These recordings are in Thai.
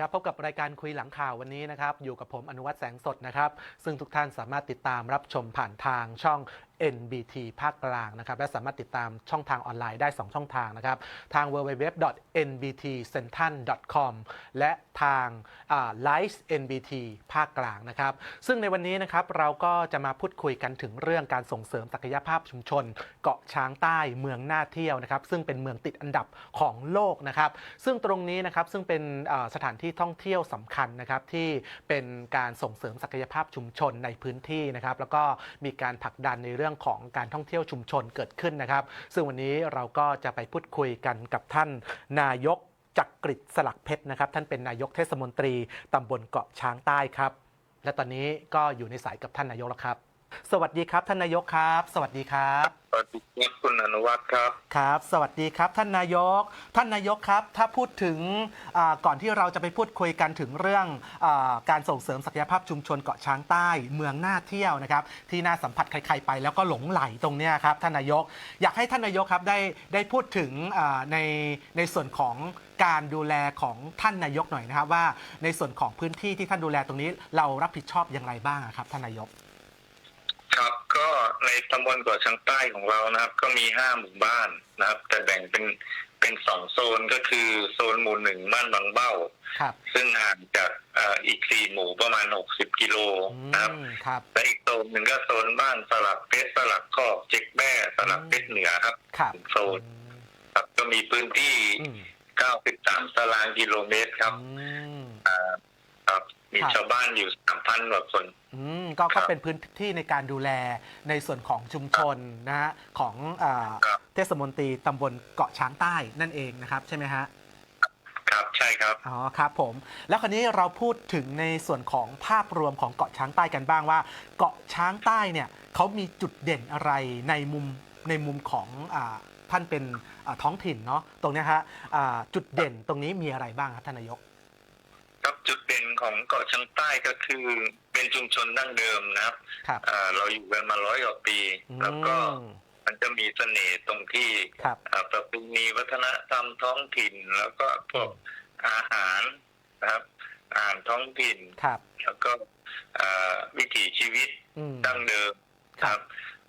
ครับ พบกับรายการคุยหลังข่าววันนี้นะครับ อยู่กับผมอนุวัฒน์แสงสดนะครับ ซึ่งทุกท่านสามารถติดตามรับชมผ่านทางช่อง NBT ภาคกลางนะครับและสามารถติดตามช่องทางออนไลน์ได้ 2 ช่องทางนะครับ ทาง www.nbtcentral.com และทาง Live NBT ภาคกลางนะครับ ซึ่งในวันนี้นะครับเราก็จะมาพูดคุยกันถึงเรื่องการส่งเสริมศักยภาพชุมชน เกาะช้างใต้เมืองน่าเที่ยวนะครับ ซึ่งเป็นเมืองติดอันดับของโลกนะครับ ซึ่งตรงนี้นะครับซึ่งเป็นสถานที่ท่องเที่ยวสำคัญนะครับที่เป็นการส่งเสริมศักยภาพชุมชนในพื้นที่นะครับแล้วก็มีการผลักดันในเรื่องื่องของการท่องเที่ยวชุมชนเกิดขึ้นนะครับ ซึ่งวันนี้เราก็จะไปพูดคุยกันกับท่านนายกจักริดสลักเพชรนะครับ ท่านเป็นนายกเทศมนตรีตำบลเกาะช้างใต้ครับ และตอนนี้ก็อยู่ในสายกับท่านนายกแล้วครับ สวัสดีครับท่านนายกครับ สวัสดีครับ สวัสดีครับคุณอนุวัฒน์ครับ ครับ สวัสดีครับท่านนายก ท่านนายกครับ ถ้าพูดถึงอ่าก่อนที่เราจะไปพูดคุยกันถึงเรื่องอาการส่งเสริมศักยภาพชุมชนเกาะช้างใต้เมืองน่าเที่ยวนะครับ ที่น่าสัมผัสใครๆไปแล้วก็หลงไหลตรงเนี้ยครับท่านนายก อยากให้ท่านนายกครับได้ได้พูดถึงอ่าในในส่วนของการดูแลของท่านนายกหน่อยนะครับ ว่าในส่วนของพื้นที่ที่ท่านดูแลตรงนี้เรารับผิดชอบอย่างไรบ้างอะครับท่านนายกครับ ก็ในตำบลเกาะช้างใต้ของเรานะครับ ก็มีห้าหมู่บ้านนะครับ แต่แบ่งเป็นเป็นสองโซนก็คือโซนหมู่หนึ่งบ้านบางเบ้า ครับ ซึ่งห่างจากเอ่ออีกสี่หมู่ประมาณหกสิบกิโลอืนะครับ มครับ และอีกโซนหนึ่งก็โซนบ้านสลักเพชรสลักคอกเจ๊กแบ้สลักเพชรเหนือครับ ครับโซน ครับก็มีพื้นที่ อืม93ตารางกิโลเมตรครับอืมอ่าครับ มีครับชาวบ้านอยู่สามพันกว่าคน อืมก็ครัก็บเป็นพื้นที่ในการดูแลในส่วนของชุมชนนะฮะของอาครับ เทศมนตรีตำบลเกาะช้างใต้นั่นเองนะครับ ใช่ไหมฮะ ครับใช่ครับ อ๋อครับผม แล้วคราวนี้เราพูดถึงในส่วนของภาพรวมของเกาะช้างใต้กันบ้างว่า เกาะช้างใต้เนี่ยเขามีจุดเด่นอะไรในมุมในมุมของอาท่านเป็นอ่าท้องถิ่นเนาะตรงเนี้ยฮะอ่าจุดเด่นตรงนี้มีอะไรบ้างครับท่านนายกครับ จุดเด่นของเกาะช้างใต้ก็คือเป็นชุมชนดั้งเดิมนะครับครับ อ่าเราอยู่กันมาร้อยกว่าปีอืมแล้วก็มันจะมีเสน่ห์ตรงที่ครับ อ่าประเพณีวัฒนธรรมท้องถิ่น แล้วก็พวกอาหารนะครับอาหารท้องถิ่น ครับ แล้วก็อ่าวิถีชีวิตอืม ดั้งเดิมคครัรับ บ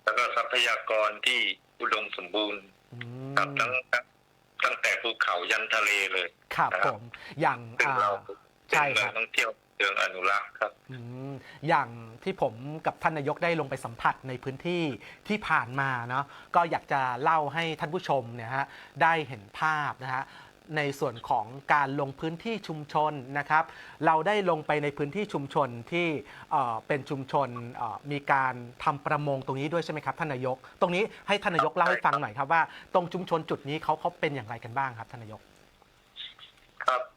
แล้วก็ทรัพยากรที่อุดมสมบูรณ์อืครับมทั้งตั้งแต่ภูเขายันทะเลเลย ครับนะครับผม อย่างซึ่งอ่า เราใช่ เป็นเมืคอรังบท่องเที่ยวเชิงอนุรักษ์ครับ อืมอย่างที่ผมกับท่านนายกได้ลงไปสัมผัสในพื้นที่ที่ผ่านมาเนาะก็อยากจะเล่าให้ท่านผู้ชมเนี่ยฮะได้เห็นภาพนะฮะในส่วนของการลงพื้นที่ชุมชนนะครับ เราได้ลงไปในพื้นที่ชุมชนที่เอ่อเป็นชุมชนเอ่อมีการทำประมงตรงนี้ด้วยใช่ไหมครับท่านนายก ตรงนี้ให้ท่านนายกเล่าให้ฟังหน่อยครับว่า ตรงชุมชนจุดนี้เขาเขาเป็นอย่างไรกันบ้างครับท่านนายกครับ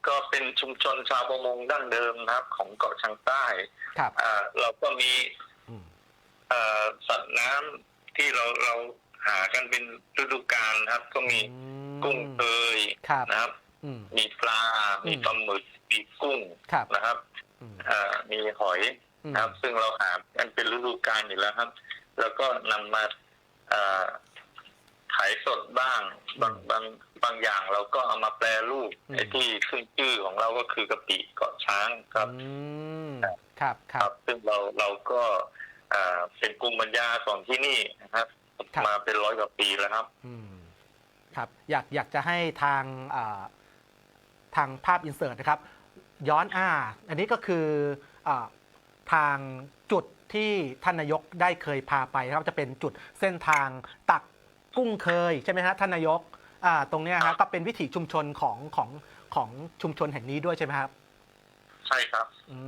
ก็เป็นชุมชนชาวประมงดั้งเดิมนะครับ ของเกาะช้างใต้ครับ อ่าเราก็มีอืม เอ่อสัตว์น้ำที่เราเราหากันเป็นฤดูกาลนะครับ ก็มีกุ้งเคยครับ นะครับ อืม มีปลา มีปลาหมึก มีกุ้งครับ นะครับอืมอ่ามีหอย อืมนะครับซึ่งเราหากันเป็นฤดูกาลอยู่แล้วครับ แล้วก็นำมาอ่า ขายสดบ้างบางบางบางอย่างเราก็เอามาแปรรูปไอ้ที่ขึ้นชื่อของเราก็คือกะปิเกาะช้างครับอืมครับคครัรับบซึ่งเราเราก็อ่าเป็นกลุ่มปัญญาของที่นี่นะครับครับมาเป็นร้อยกว่าปีแล้วครับอืมครับ อยากอยากจะให้ทางอ่าทางภาพอินเสิร์ตนะครับ ย้อนอ่า อันนี้ก็คืออาทางจุดที่ท่านนายกได้เคยพาไปนะครับจะเป็นจุดเส้นทางตัก กุ้งเคยใช่ไหมฮะท่านนายกอ่าตรงเนี้ยฮะก็เป็นวิถีชุมชนของของของชุมชนแห่งนี้ด้วยใช่ไหมครับ ใช่ครับ อื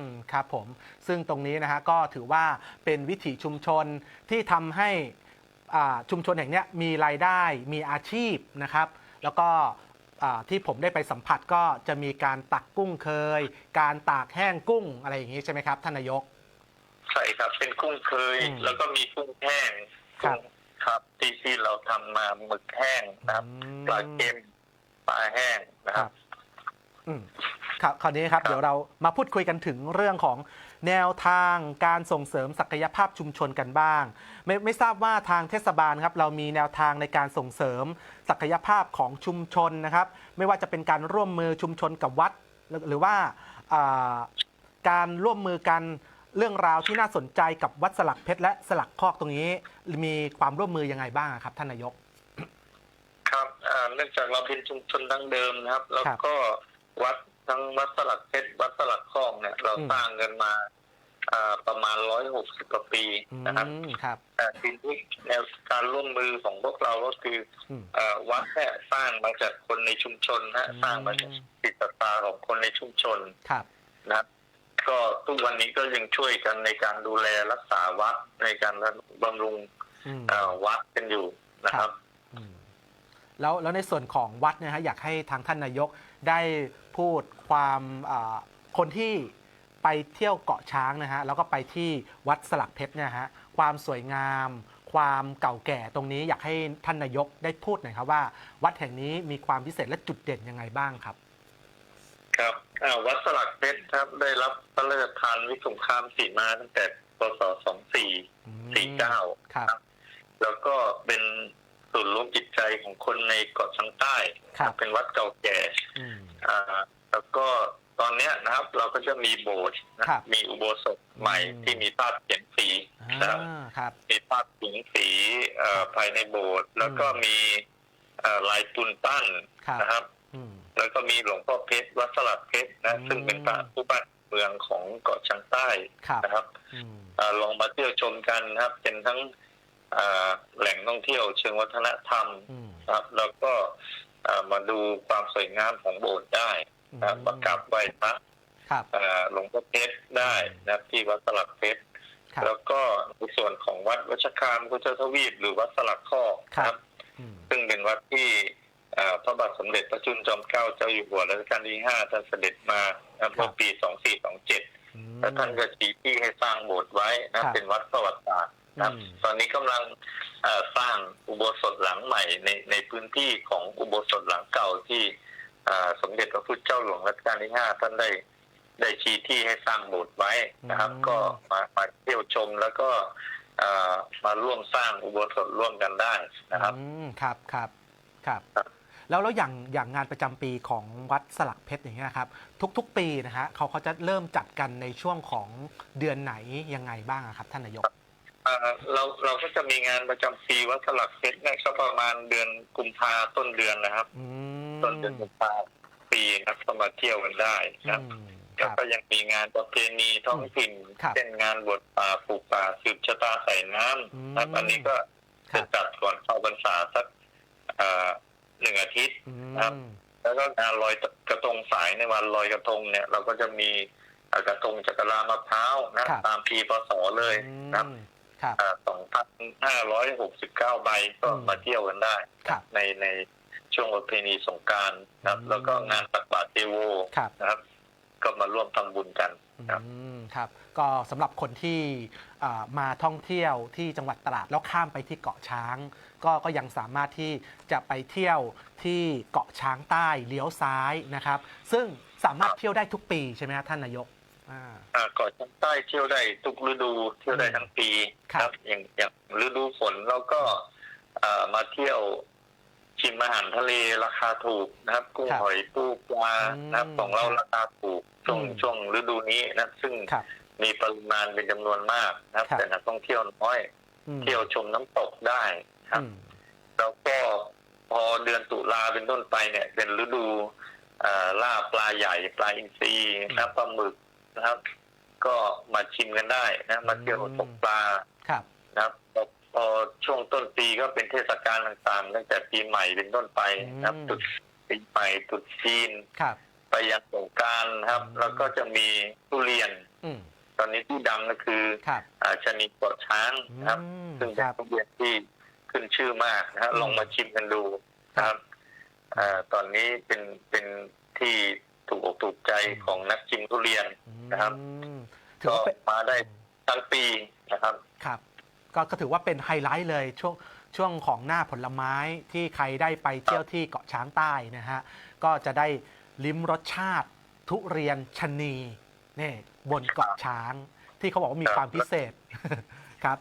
มครับผมซึ่งตรงนี้นะฮะก็ถือว่าเป็นวิถีชุมชนที่ทำให้อ่าชุมชนแห่งเนี้ยมีรายได้มีอาชีพนะครับ แล้วก็อ่าที่ผมได้ไปสัมผัสก็จะมีการตักกุ้งเคย การตากแห้งกุ้งอะไรอย่างนี้ใช่ไหมครับท่านนายก ใช่ครับ เป็นกุ้งเคย อืมแล้วก็มีกุ้งแห้งครับ กุ้ง ครับ ที่ที่เราทำมาหมึกแห้งนะครับอืมปลาเค็มปลาแห้งนะคครัรับ บ อืมครับคราวนี้ครับครับ เดี๋ยวเรามาพูดคุยกันถึงเรื่องของแนวทางการส่งเสริมศักยภาพชุมชนกันบ้าง ไม่ไม่ทราบว่าทางเทศบาลครับ เรามีแนวทางในการส่งเสริมศักยภาพของชุมชนนะครับ ไม่ว่าจะเป็นการร่วมมือชุมชนกับวัด หรือหรือว่าอ่าการร่วมมือกัน เรื่องราวที่น่าสนใจกับวัดสลักเพชรและสลักคอกตรงนี้ มีความร่วมมือยังไงบ้างอะครับ ท่านนายก ครับอ่าเนื่องจากเราเป็นชุมชนดั้งเดิมนะครับ แล้วก็วัดทั้งวัดสลักเพชรวัดสลักคลองเนี่ยเราอืมสร้างกันมาอ่าประมาณร้อยหกสิบกว่าปีอืนะครับมครับแต่ทีนี้แนวการร่วมมือของพวกเราก็คืออืมเอ่อวัดเนี่ยสร้างมาจากคนในชุมชนนะอืมสร้างมาจากจิตศรัทธาของคนในชุมชนครับนะครับ ก็ทุกวันนี้ก็ยังช่วยกันในการดูแลรักษาวัดในการบำรุงอืม เอ่อวัดกันอยู่นะครับ อืมแล้วแล้วในส่วนของวัดเนะฮะอยากให้ทางท่านนายกได้พูดความอ่าคนที่ไปเที่ยวเกาะช้างนะฮะแล้วก็ไปที่วัดสลักเพชรเนี่ยฮะความสวยงาม ความเก่าแก่ตรงนี้อยากให้ท่านนายกได้พูดหน่อยครับว่า วัดแห่งนี้มีความพิเศษและจุดเด่นยังไงบ้างครับ ครับ อ่าวัดสลักเพชรครับได้รับพระราชทานวิสงครามสีมาตั้งแต่พศอืม2449ครับ แล้วก็เป็นศูนย์รวมจิตใจของคนในเกาะช้างใต้ ครับเป็นวัดเก่าแก่อืมอ่า แล้วก็ตอนเนี้ยนะครับ เราก็จะมีโบสถ์นะครับมีอุโบสถใหม่อืมที่มีภาพเขียนสีอ่นะครับาครับ มีภาพเขียนสีเอ่อภายในโบสถ์แล้วก็มีเอ่อลายตุนปั้นครับ นะครับอืม แล้วก็มีหลวงพ่อเพชรวัดสลักเพชรนะอืมซึ่งเป็นพระผู้บ้านเมืองของเกาะช้างใต้ครับนะครับอืมเอ่อลองมาเที่ยวชมกันนะครับ เป็นทั้งเอ่อแหล่งท่องเที่ยวเชิงวัฒนธรรมอืมนะครับ แล้วก็เอ่อมาดูความสวยงามของโบสถ์ได้นะครับมากราบไหว้พระครับเอ่อหลวงพ่อเพชรได้นะครับที่วัดสลักเพชรครับแล้วก็ในส่วนของวัดวัชคามกุจทวีปหรือวัดสลักข้อนะครับอืมซึ่งเป็นวัดที่เอ่อ พระบาทสมเด็จพระจุลจอมเกล้าเจ้าอยู่หัวรัชกาลที่ห้าท่านเสด็จมานะครับเมื่อปี2427อืมแล้วท่านก็ชี้ที่ให้สร้างโบสถ์ไว้นะครับเป็นวัดประวัติศาสตร์นะครับอืมตอนนี้กำลังเอ่อสร้างอุโบสถหลังใหม่ในในพื้นที่ของอุโบสถหลังเก่าที่เอ่อสมเด็จพระพุทธเจ้าหลวงรัชกาลที่ห้าท่านได้ได้ชี้ที่ให้สร้างโบสถ์ไว้นะครับ ก็มามาเที่ยวชมแล้วก็เอ่อมาร่วมสร้างอุโบสถร่วมกันได้นะครับอืมครับครับครับครับ แล้วแล้วอย่างอย่างงานประจำปีของวัดสลักเพชรอย่างเงี้ยครับ ทุกๆ ปีนะฮะเขาเขาจะเริ่มจัดกันในช่วงของเดือนไหนยังไงบ้างอะครับ ท่านนายก เอ่อเราเราก็จะมีงานประจำปีวัดสลักเพชรเนี่ยก็ประมาณเดือนกุมภาต้นเดือนนะครับ อืมต้นเดือนกุมภาปีนะครับก็มาเที่ยวกันได้นะครับ อืมคแล้วรับ ก็ยังมีงานประเพณีท้องถิ่นครับ เช่นงานบวชป่าปลูกป่าสืบชะตาใส่น้ำนะครับอืมอันนี้ก็ครัจะบจัดก่อนเข้าพรรษาสักเอ่อหนึ่งอา ทิตย์อืครับมแล้วก็งานลอยกระทงสายในวันลอยกระทงเนี่ย เราก็จะมีเอ่อกระทงจักรลามะพร้าวนะครับตามพีพศเลยนะครับอืมครับสองพันห้าร้อยหกสิบเก้าใบก็อืมมาเที่ยวกันได้ครับในในช่วงประเพณีสงกรารนะครับอืมแล้วก็งานตักบาตรเทโวครับนะครับ ก็มาร่วมทำบุญกันครับอืมครับ ก็สำหรับคนที่อ่ามาท่องเที่ยวที่จังหวัดตราดแล้วข้ามไปที่เกาะช้าง ก็ก็ยังสามารถที่จะไปเที่ยวที่เกาะช้างใต้เลี้ยวซ้ายนะครับ ซึ่งสามารถเที่ยวได้ทุกปีใช่ไหมครับท่านนายกอ่า อ่าเกาะช้างใต้เที่ยวได้ทุกฤดูเที่ยวได้ทั้งปีครับ อย่างอย่างฤดูฝนเราก็เอ่อมาเที่ยวชิมอาหารทะเลราคาถูกนะครับ กุ้งครับหอยปูปลาอืมนะครับของเราราคาถูกช่วงอืมช่วงฤดูนี้นะซึ่งครับมีปริมาณเป็นจำนวนมากนะครับ ครับ แต่นักท่องเที่ยวน้อย อืม เที่ยวชมน้ำตกได้ ครับอืมแล้วก็พอเดือนตุลาเป็นต้นไปเนี่ย เป็นฤดูเอ่อล่าปลาใหญ่ปลาอินทรีนะครับปลาหมึกนะครับ ก็มาชิมกันได้นะ มาเที่ยวตกปลาครับนะครับพอพอช่วงต้นปีก็เป็นเทศกาลต่างๆ ตั้งแต่ปีใหม่เป็นต้นไปนะครับอืมตรุษปีใหม่ตรุษจีนครับ ไปยังสงกรารนะครับอืมแล้วก็จะมีทุเรียนอืมตอนนี้ที่ดังก็คือครับอาชนิดเกาะช้างนะครับอืมซึ่งคเป็นรับทุเรียนที่ ขึ้นชื่อมากนะฮะอืมลองมาชิมกันดูนะครับอ่าตอนนี้เป็นเป็นที่ถูกอกถูกใจของนักชิมทุเรียนนะครับอืมถือก็ว่าเป็นมาได้ทั้งปีนะครับครับก็ก็ถือว่าเป็นไฮไลท์เลยช่วงช่วงของหน้าผลไม้ที่ใครได้ไปเที่ยวที่เกาะช้างใต้นะฮะก็จะได้ลิ้มรสชาติทุเรียนชะนีนี่บนเกาะช้าง ที่เขาบอกว่ามีครับความพิเศษครับ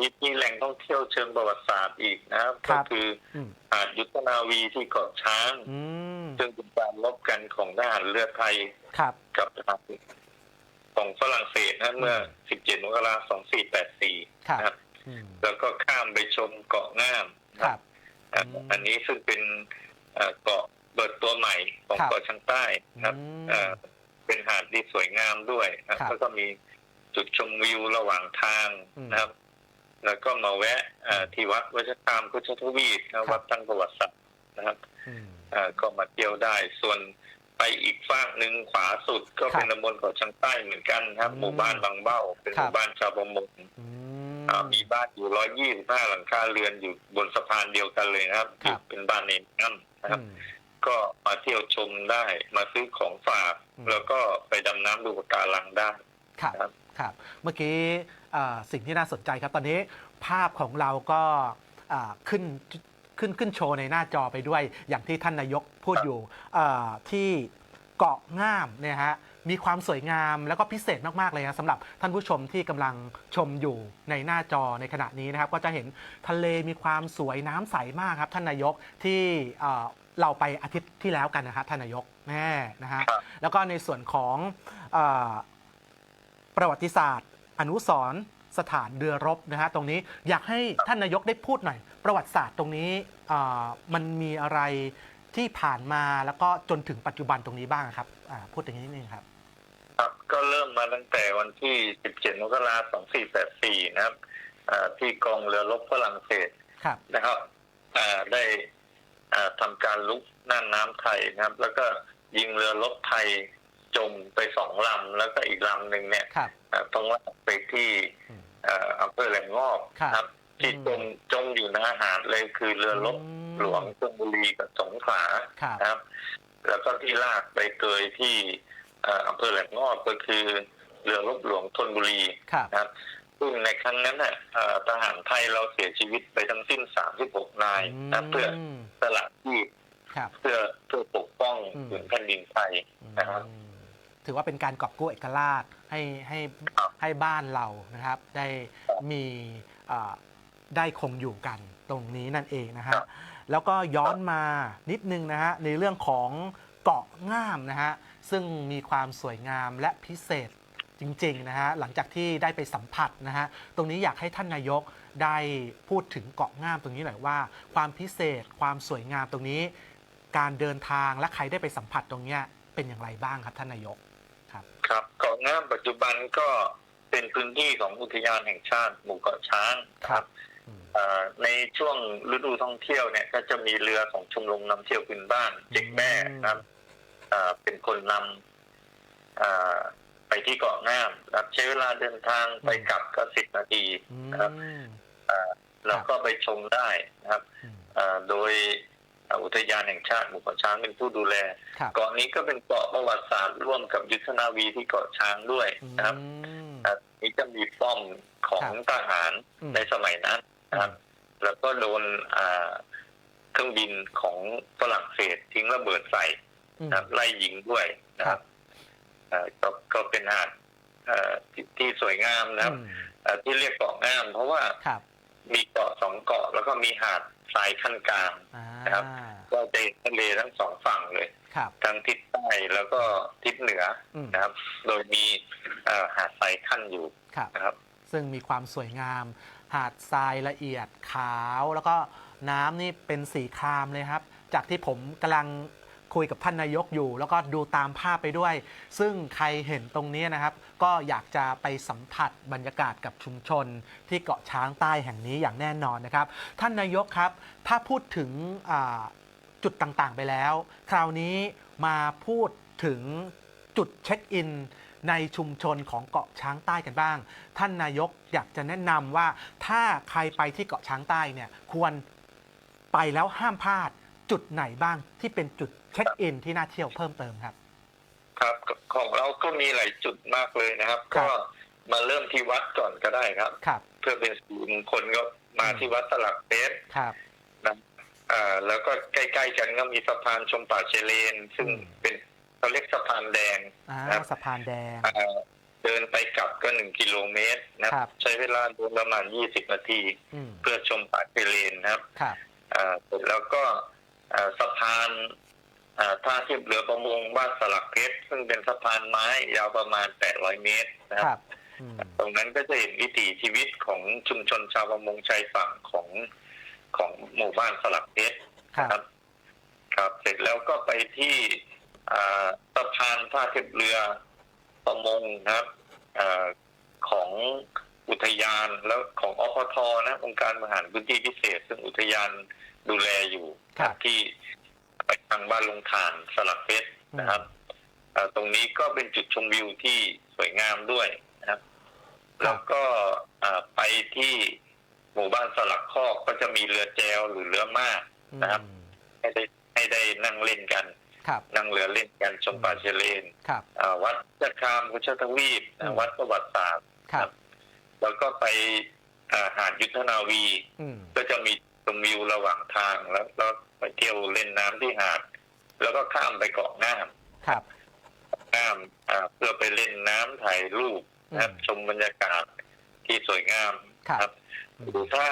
มีมีแหล่งท่องเที่ยวเชิงประวัติศาสตร์อีกนะครับ ครัก็บ คืออืมหาดยุทธนาวีที่เกาะช้าง อืมซึ่งเป็นการลบกันของทหารเรือไทยครับ กับทหารของฝรั่งเศสนะเมื่อ 17 มกราคม 2484 ครับ นะครับ อืมแล้วก็ข้ามไปชมเกาะง่ามคนะรับ อะอืมอันนี้ซึ่งเป็นเอ่อเกาะเปิดตัวใหม่ของครับ เกาะชังใต้นะครับอืม เอ่อเป็นหาดที่สวยงามด้วยนะครับแล้วก็มีจุดชมวิวระหว่างทางอืม นะครับ แล้วก็มาแวะเอ่อที่วัดวัชรามพุทธทวีปนะวัดตั้งประวัติศาสตร์นะครับอืมเอ่อก็มาเที่ยวได้ ส่วนไปอีกฝั่งหนึ่งขวาสุดก็เป็นครับตำบลเกาะชังใต้เหมือนกันครับอืมหมู่บ้านบางเบ้า เป็นคหรับมู่บ้านชาวประมงอือ่ามีบ้านอยู่ร้อยยี่สิบห้าหลังคาเรือนอยู่บนสะพานเดียวกันเลยนะครับครับ เป็นบ้านเนน้ำนะครับอืมก็มาเที่ยวชมได้ มาซื้อของฝากอืมแล้วก็ไปดำน้ำดูปะการังได้ครับ ครับครับ เมื่อกี้เอ่อสิ่งที่น่าสนใจครับ ตอนนี้ภาพของเราก็อ่าขึ้นขึ้นขึ้นโชว์ในหน้าจอไปด้วย อย่างที่ท่านนายกพูดครับอยู่เอ่อที่เกาะง่ามเนี่ยฮะมีความสวยงามแล้วก็พิเศษมาก ๆ เลยนะสำหรับท่านผู้ชมที่กำลังชมอยู่ในหน้าจอในขณะนี้นะครับ ก็จะเห็นทะเลมีความสวยน้ำใสมากครับ ท่านนายกที่เอ่อเราไปอาทิตย์ที่แล้วกันนะครับท่านนายกแน่นะฮะครับแล้วก็ในส่วนของเออ ประวัติศาสตร์ อนุสรณ์สถานเรือรบนะฮะตรงนี้อยากให้ท่านนายกได้พูดหน่อย ประวัติศาสตร์ตรงนี้เอ่อมันมีอะไรที่ผ่านมาแล้วก็จนถึงปัจจุบันตรงนี้บ้างครับอ่าพูดอย่างนี้นิดนึงครับครับก็เริ่มมาตั้งแต่วันที่ 17 มกราคม 2484 นะครับอ่าที่กองเรือรบฝรั่งเศสครับนะครับอ่าได้อ่าทำการลุกน่านน้ำไทยนะครับ แล้วก็ยิงเรือรบไทย จมไปสองลำแล้วก็อีกลำหนึ่งเนี่ยครับอ่าต้องลากไปที่อืมอ่าอำเภอแหลงงอบครับนะครับที่อืมจมจมอยู่หน้าหาดเลยคือเรือรบอืมหลวงชลบุรีกับสงขลาครับ นะครับ แล้วก็ที่ลากไปเกยที่เอ่ออำเภอแหลมงอบก็คือเรือรบหลวงธนบุรี ครับ นะครับซึ่งในครั้งนั้นน่ะเอ่อทหารไทยเราเสียชีวิตไปทั้งสิ้น 36 นายนะเพื่อมสละที่ครับ เพื่อเพื่อปกป้องอืม ผืนแผ่นดินไทย นะครับ อืม ถือว่าเป็นการกอบกู้เอกราชให้ให้บให้บ้านเรานะครับ ได้มีได้คงอยู่กันตรงนี้นั่นเองนะฮะแล้วก็ย้อนมานิดนึงนะฮะในเรื่องของเกาะง่ามนะฮะซึ่งมีความสวยงามและพิเศษจริงๆนะฮะหลังจากที่ได้ไปสัมผัสนะฮะตรงนี้อยากให้ท่านนายกได้พูดถึงเกาะง่ามตรงนี้หน่อยว่า ความพิเศษความสวยงามตรงนี้ การเดินทางและใครได้ไปสัมผัสตรงนี้เป็นอย่างไรบ้างครับท่านนายก ครับเกาะงามปัจจุบันก็เป็นพื้นที่ของอุทยานแห่งชาติหมู่เกาะช้างนะครับอืมเอ่อในช่วงฤดูท่องเที่ยวเนี่ยก็จะมีเรือของชมรมนำเที่ยวพื้นบ้านเด็กแม่นะครับเอ่อเป็นคนนำเอ่อไปที่เกาะงามนะครับใช้เวลาเดินทางไปกลับก็สิบนาทีอืนะครับมแล้วก็ไปชมได้นะครับอืมเอ่อโดยเอ่ออุทยานแห่งชาติหมู่เกาะช้างเป็นผู้ดูแล ครับเกาะนี้ก็เป็นเกาะประวัติศาสตร์ร่วมกับยุทธนาวีที่เกาะช้างด้วยนะครับอืม อ่านี้จะมีป้อมของครับ ทหารอืม ในสมัยนั้นนะครับ แล้วก็โดนอ่าเครื่องบินของฝรั่งเศสทิ้งระเบิดใส่อืมนะครับไล่ยิงด้วยนะคครัรับบอ่าก็ก็เป็นหาดเอ่อที่ที่สวยงามนะครับอืมอ่าที่เรียกเกาะงาม เพราะว่าครับ มีเกาะสองเกาะแล้วก็มีหาด ทรายขั้นกลางอ่าครับก็จะเห็นทะเลทั้งสองฝั่งเลยครับทั้งทิศใต้แล้วก็ทิศเหนืออืมนะครับ โดยมีเอ่อหาดทรายขั้นอยู่ครับนะครับ ซึ่งมีความสวยงาม หาดทรายละเอียดขาว แล้วก็น้ำนี่เป็นสีครามเลยครับ จากที่ผมกำลัง คุยกับท่านนายกอยู่ แล้วก็ดูตามภาพไปด้วย ซึ่งใครเห็นตรงนี้นะครับ ก็อยากจะไปสัมผัสบรรยากาศกับชุมชน ที่เกาะช้างใต้แห่งนี้อย่างแน่นอนนะครับ ท่านนายกครับ ถ้าพูดถึงจุดต่างๆไปแล้ว คราวนี้มาพูดถึงจุดเช็คอินในชุมชนของเกาะช้างใต้กันบ้าง ท่านนายกอยากจะแนะนำว่าถ้าใครไปที่เกาะช้างใต้เนี่ยควรไปแล้วห้ามพลาดจุดไหนบ้างที่เป็นจุด ช็คอินที่น่าเที่ยวเพิ่มเติมครับ ครับของเราก็มีหลายจุดมากเลยนะครับครับ ก็มาเริ่มที่วัดก่อนก็ได้ครับครับเพื่อเป็นสิริมงคลก็มาที่วัดตลักเพชรครับนะอ่าแล้วก็ใกล้ๆกันก็มีสะพานชมป่าเชเลน ซึ่งอืมเป็นเขาเรียกสะพานแดงอ่าครับสะพานแดงอ่าเดินไปกลับก็หนึ่งกิโลเมตรนะครับ ใช้เวลาเดินประมาณยี่สิบนาทีอืมเพื่อชมป่าเชเลนนะครับครับอ่าเสร็จแล้วก็อ่าสะพานอ่า ท่าเทียบเรือประมงบ้านสลักเพชรซึ่งเป็นสะพานไม้ยาวประมาณ 800 เมตรนะคครัรับ บอืมตรงนั้นก็จะเห็นวิถีชีวิตของชุมชนชาวประมงชายฝั่งของของหมู่บ้านสลักเพชรครับนะครับครับเสร็จแล้วก็ไปที่อ่าสะพานท่าเทียบเรือประมงนะครับอาของอุทยานแล้วของอพทนะองค์การบริหารพื้นที่พิเศษ ซึ่งอุทยานดูแลอยู่ครับ ที่ ไปทางบ้านลงทานสลักเพชรนะครับอ่าตรงนี้ก็เป็นจุดชมวิวที่สวยงามด้วยนะครับ แล้วก็อ่าไปที่หมู่บ้านสลักคอกก็จะมีเรือแจวหรือเรือมากนะครับอืมให้ได้ให้ได้นั่งเล่นกันครับนั่งเรือเล่นกันชมป่าเชลเลนครับอ่าวัดจักรามพุชทวีปอืมวัดประวัติศาสตร์ครับแล้วก็ไปอ่าหาดยุทธนาวีอืมก็จะมีชมวิวระหว่างทางแล้วแล้ว ไปเที่ยวเล่นน้ำที่หาดแล้วก็ข้ามไปเกาะน้ครับำน้ำอ่าเพื่อไปเล่นน้ำถ่ายรูปนะครับอืมชมบรรยากาศที่สวยงามครับหรือถ้า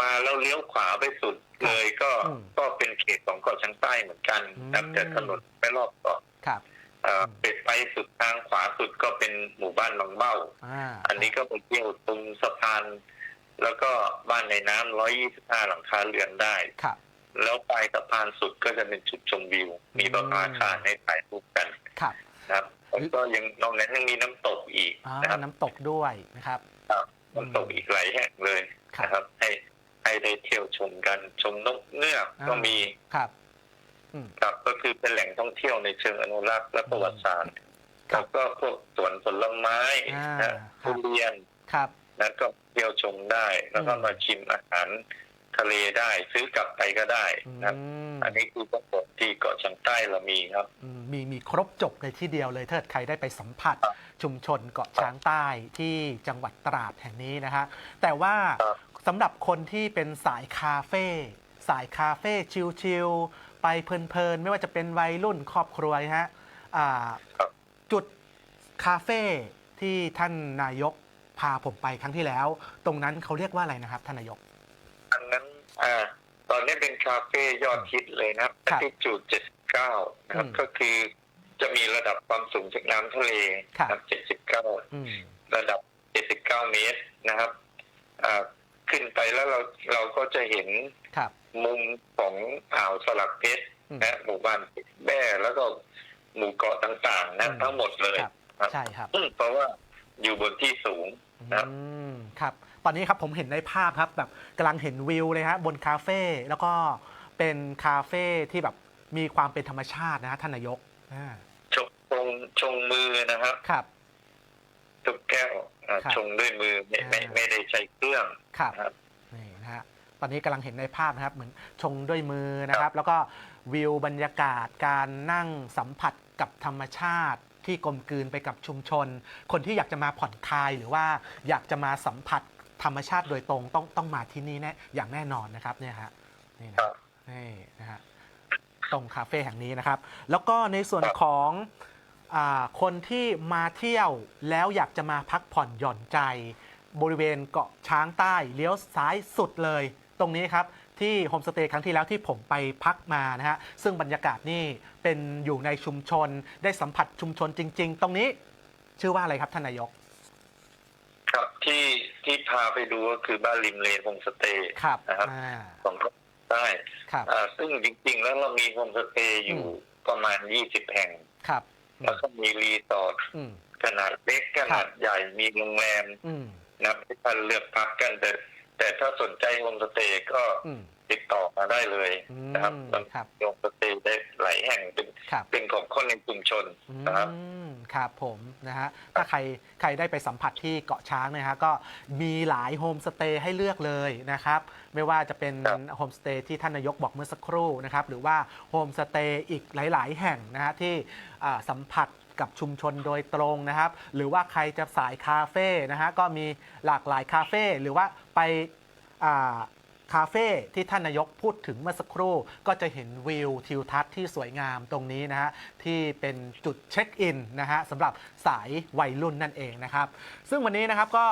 มาแล้วเลี้ยวขวาไปสุดเลยก็อืมก็เป็นเขตของเกาะช้างใต้เหมือนกันนะครับอืมแต่ถนนไปรอบเกาะครับอ่าอืมไปไปสุดทางขวาสุดก็เป็นหมู่บ้านบางเบ้าอ่าอันนี้ก็ไปเที่ยวตรงสะพานแล้วก็บ้านในน้ำ125หลังคาเรือนได้ครับ แล้วปลายสะพานสุดก็จะเป็นจุดชมวิว มีประภาคารให้ถ่ายรูปกันครับนะครับแล้วก็ยังนอกนั้นยังมีน้ำตกอีกอ่านะครับน้ำตกด้วยนะครับ น้ำตกอีกหลายแห่งเลยครับ นะครับ ให้ให้ได้เที่ยวชมกันชมนกเงือกก็มีครับอืมครับก็คือเป็นแหล่งท่องเที่ยวในเชิงอนุรักษ์และประวัติศาสตร์ครัแล้บ วก็พวกสวนผลไม้อ่านะครับทุเรียนครับนะก็เที่ยวชมได้ แล้วก็อืม มาชิมอาหาร ทะเลได้ซื้อกลับไปก็ได้อืนะครับมอันนี้คือทั้งหมดที่เกาะช้างใต้เรามีครับ อืมมีมีครบจบเลยที่เดียวเลยถ้าเกิดใครได้ไปสัมผัสครับชุมชนเกาะช้างใต้ที่จังหวัดตราดแห่งนี้นะฮะแต่ว่าครับ สำหรับคนที่เป็นสายคาเฟ่สายคาเฟ่ชิลๆไปเพลินๆ ไม่ว่าจะเป็นวัยรุ่นครอบครัวนะฮะอ่าครับ จุดคาเฟ่ที่ท่านนายกพาผมไปครั้งที่แล้ว ตรงนั้นเขาเรียกว่าอะไรนะครับท่านนายกอันนั้น อ่าตอนนี้เป็นคาเฟ่ยอดฮิตเลยนะครับครับที่จุด79นะครับอืม ก็คือจะมีระดับความสูงจากน้ำทะเลครับนะครับ79อืม ระดับ 79 เมตรนะครับอ่าขึ้นไปแล้วเราเราก็จะเห็นครับ มุมของอ่าวสลักเพชรอืม นะหมู่บ้านแม่แล้วก็หมู่เกาะต่าง ๆ นะ อืม ทั้งหมดเลย ครับครับใช่ครับ อืมเพราะว่า อยู่บนที่สูงครับอืมครับ ตอนนี้ครับผมเห็นในภาพครับแบบกำลังเห็นวิวเลยฮะบนคาเฟ่แล้วก็เป็นคาเฟ่ที่แบบมีความเป็นธรรมชาตินะฮะท่านนายกอ่าชงชงชงมือนะครับครับ ทุกแก้วอ่าครับชงด้วยมือไม่ไม่อ่า ไม่ได้ใช้เครื่อง ครับนะครับ นี่นะฮะตอนนี้กำลังเห็นในภาพนะครับ เหมือนชงด้วยมือนะครับ แล้วก็วิวบรรยากาศการนั่งสัมผัสกับธรรมชาติ ที่กลมกลืนไปกับชุมชน คนที่อยากจะมาผ่อนคลายหรือว่าอยากจะมาสัมผัสธรรมชาติโดยตรงต้องต้องมาที่นี่แน่อย่างแน่นอนนะครับเนี่ยฮะนี่นะครับนี่นะฮะตรงคาเฟ่แห่งนี้นะครับ แล้วก็ในส่วนครับของอาคนที่มาเที่ยวแล้วอยากจะมาพักผ่อนหย่อนใจ บริเวณเกาะช้างใต้เลี้ยวซ้ายสุดเลย ตรงนี้ครับ ที่โฮมสเตย์ครั้งที่แล้วที่ผมไปพักมานะฮะ ซึ่งบรรยากาศนี่เป็นอยู่ในชุมชนได้สัมผัสชุมชนจริง ๆ ตรงนี้ชื่อว่าอะไรครับท่านนายก ครับที่ที่พาไปดูก็คือบ้านริมเลนโฮมสเตย์ครับนะครับอ่าของเกาะใต้ครับอ่าซึ่งจริง ๆ แล้วเรามีโฮมสเตย์อยู่อืมประมาณ20แห่ง ครับอืแล้วมก็มีรีสอร์ทอืม ขนาดเล็กขนาดใหญ่มีโรงแรมอืม นะครับให้ท่านเลือกพักกันแต่ แต่ถ้าสนใจโฮมสเตย์ก็อืม ติดต่อมาได้เลยอืนะครับมมันครับ โฮมสเตย์ได้หลายแห่งเป็นครับ เป็นของคนในชุมชนนะครับอืมครับผมนะฮะถ้าใครใครได้ไปสัมผัสที่เกาะช้างนะฮะก็มีหลายโฮมสเตย์ให้เลือกเลยนะครับ ไม่ว่าจะเป็นครับโฮมสเตย์ที่ท่านนายกบอกเมื่อสักครู่นะครับ หรือว่าโฮมสเตย์อีกหลาย ๆ แห่งนะฮะที่อ่าสัมผัส กับชุมชนโดยตรงนะครับ หรือว่าใครจะสายคาเฟ่นะฮะก็มีหลากหลายคาเฟ่หรือว่าไปา คาเฟ่ที่ท่านนายกพูดถึงเมื่อสักครู่ ก็จะเห็นวิวทิวทัศน์ที่สวยงามตรงนี้นะฮะที่เป็นจุดเช็คอินนะฮะสำหรับสายวัยรุ่นนั่นเองนะครับซึ่งวันนี้นะครับก็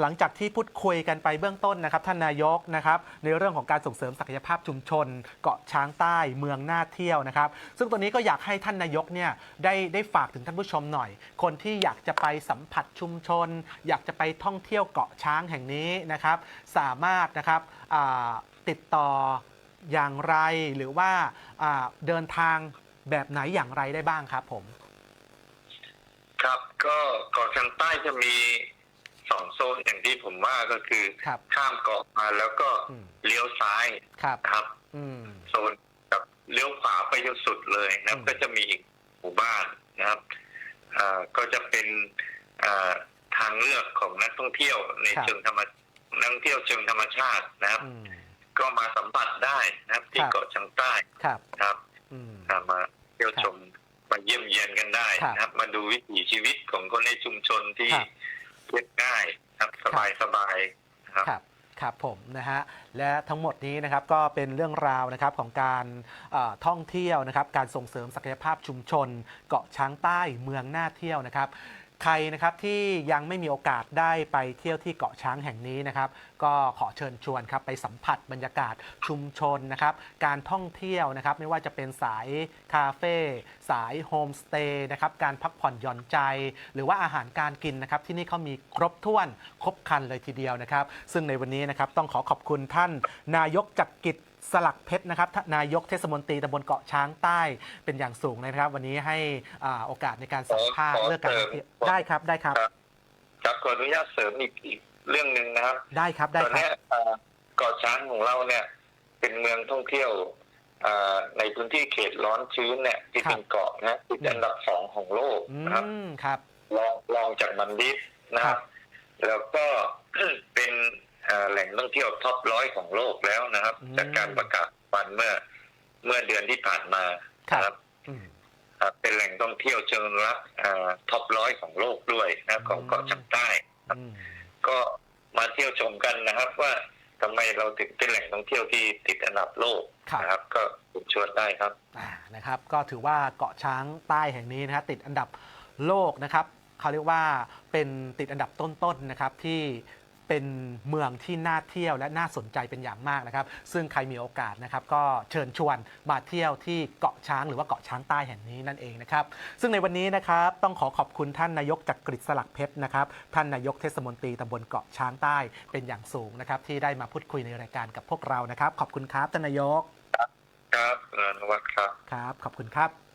หลังจากที่พูดคุยกันไปเบื้องต้นนะครับท่านนายกนะครับในเรื่องของการส่งเสริมศักยภาพชุมชน เกาะช้างใต้เมืองน่าเที่ยวนะครับ ซึ่งตัวนี้ก็อยากให้ท่านนายกเนี่ยได้ได้ฝากถึงท่านผู้ชมหน่อย คนที่อยากจะไปสัมผัสชุมชน อยากจะไปท่องเที่ยวเกาะช้างแห่งนี้นะครับสามารถนะครับติดต่ออย่างไร หรือว่าอ่าเดินทางแบบไหนอย่างไรได้บ้างครับผม ครับก็เกาะช้างใต้จะมีสองโซนอย่างที่ผมว่าก็คือครับข้ามเกาะมาแล้วก็อืมเลี้ยวซ้ายครับนะครับอืมโซนกับเลี้ยวขวาไปจนสุดเลยนะอืมก็จะมีอีกหมู่บ้านนะครับอ่าก็จะเป็นอ่าทางเลือกของนักท่องเที่ยวในเชิงธรรม นักท่องเที่ยวเชิงธรรมชาตินะครับ อืม ก็มาสัมผัสได้นะครับ ที่ครับ เกาะช้างใต้ครับ นะครับ อืมอ่ามาเที่ยวชมมาเยี่ยมเยียนกันได้ครับนะครับ มาดูวิถีชีวิตของคนในชุมชนที่ครับเรียบง่ายครับสบายสบายๆนะครับ ครับ ครับผมนะฮะ และทั้งหมดนี้นะครับก็เป็นเรื่องราวนะครับของการเอ่อท่องเที่ยวนะครับ การส่งเสริมศักยภาพชุมชน เกาะช้างใต้เมืองน่าเที่ยวนะครับ ใครนะครับที่ยังไม่มีโอกาสได้ไปเที่ยวที่เกาะช้างแห่งนี้นะครับ ก็ขอเชิญชวนครับไปสัมผัสบรรยากาศชุมชนนะครับ การท่องเที่ยวนะครับ ไม่ว่าจะเป็นสายคาเฟ่สายโฮมสเตย์นะครับการพักผ่อนหย่อนใจ หรือว่าอาหารการกินนะครับ ที่นี่เขามีครบถ้วนครบครันเลยทีเดียวนะครับ ซึ่งในวันนี้นะครับต้องขอขอบคุณท่านนายกจักรกิจ สลักเพชรนะครับท่านนายกเทศมนตรีตำบลเกาะช้างใต้เป็นอย่างสูงเลยนะครับ วันนี้ให้อ่าโอกาสในการสัมภาษณ์ขอเรื่องการท่องเที่ยวเสริม ได้ครับได้ครับครับ ครับขออนุญาตเสริมอีกอีกเรื่องหนึ่งนะครับได้ครับได้ตอนครัเนี้บยเอ่อเกาะช้างของเราเนี่ย เป็นเมืองท่องเที่ยวเอ่อในพื้นที่เขตร้อนชื้นเนี่ยที่ครับเป็นเกาะนะติดอันดับสองของโลกอืนะครับ มครับ รองรองจากมันดิฟนะคครัรับบแล้วก็ เป็นเอ่อ แหล่งท่องเที่ยวท็อปร้อยของโลกแล้วนะครับอืมจากการประกาศวันเมื่อเมื่อเดือนที่ผ่านมาครับนะครับอืมครับเป็นแหล่งท่องเที่ยวเชิงรักเอ่อท็อปร้อยของโลกด้วยนะครับของเกาะช้างใต้อืมก็มาเที่ยวชมกันนะครับ ว่าทำไมเราถึงเป็นแหล่งท่องเที่ยวที่ติดอันดับโลกครับนะครับ ก็ผมชวนได้ครับอ่านะครับ ก็ถือว่าเกาะช้างใต้แห่งนี้นะฮะติดอันดับโลกนะครับเขาเรียกว่าเป็นติดอันดับต้นๆนะครับที่ เป็นเมืองที่น่าเที่ยวและน่าสนใจเป็นอย่างมากนะครับ ซึ่งใครมีโอกาสนะครับก็เชิญชวนมาเที่ยวที่เกาะช้างหรือว่าเกาะช้างใต้แห่งนี้นั่นเองนะครับ ซึ่งในวันนี้นะครับต้องขอขอบคุณท่านนายกจักริดสลักเพชรนะครับท่านนายกเทศมนตรีตำบลเกาะช้างใต้เป็นอย่างสูงนะครับที่ได้มาพูดคุยในรายการกับพวกเรานะครับ ขอบคุณครับท่านนายก ครับเอนวัฒน์ครับ ครับ ขอบคุณครับ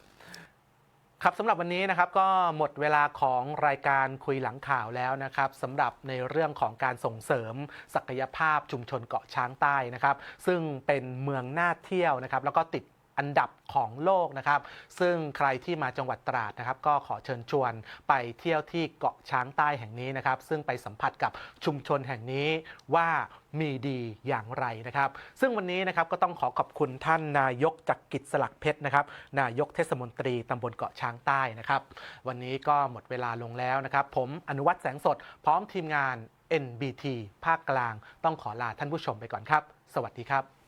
ครับสำหรับวันนี้นะครับก็หมดเวลาของรายการคุยหลังข่าวแล้วนะครับสำหรับในเรื่องของการส่งเสริมศักยภาพชุมชนเกาะช้างใต้นะครับ ซึ่งเป็นเมืองน่าเที่ยวนะครับ แล้วก็ติดอันดับของโลกนะครับ ซึ่งใครที่มาจังหวัดตราดนะครับ ก็ขอเชิญชวนไปเที่ยวที่เกาะช้างใต้แห่งนี้นะครับ ซึ่งไปสัมผัสกับชุมชนแห่งนี้ว่า มีดีอย่างไรนะครับ ซึ่งวันนี้นะครับก็ต้องขอขอบคุณท่านนายกจักรกิจสลักเพชรนะครับ นายกเทศมนตรีตำบลเกาะช้างใต้นะครับ วันนี้ก็หมดเวลาลงแล้วนะครับ ผมอนุวัตแสงสด พร้อมทีมงาน NBT ภาคกลาง ต้องขอลาท่านผู้ชมไปก่อนครับ สวัสดีครับ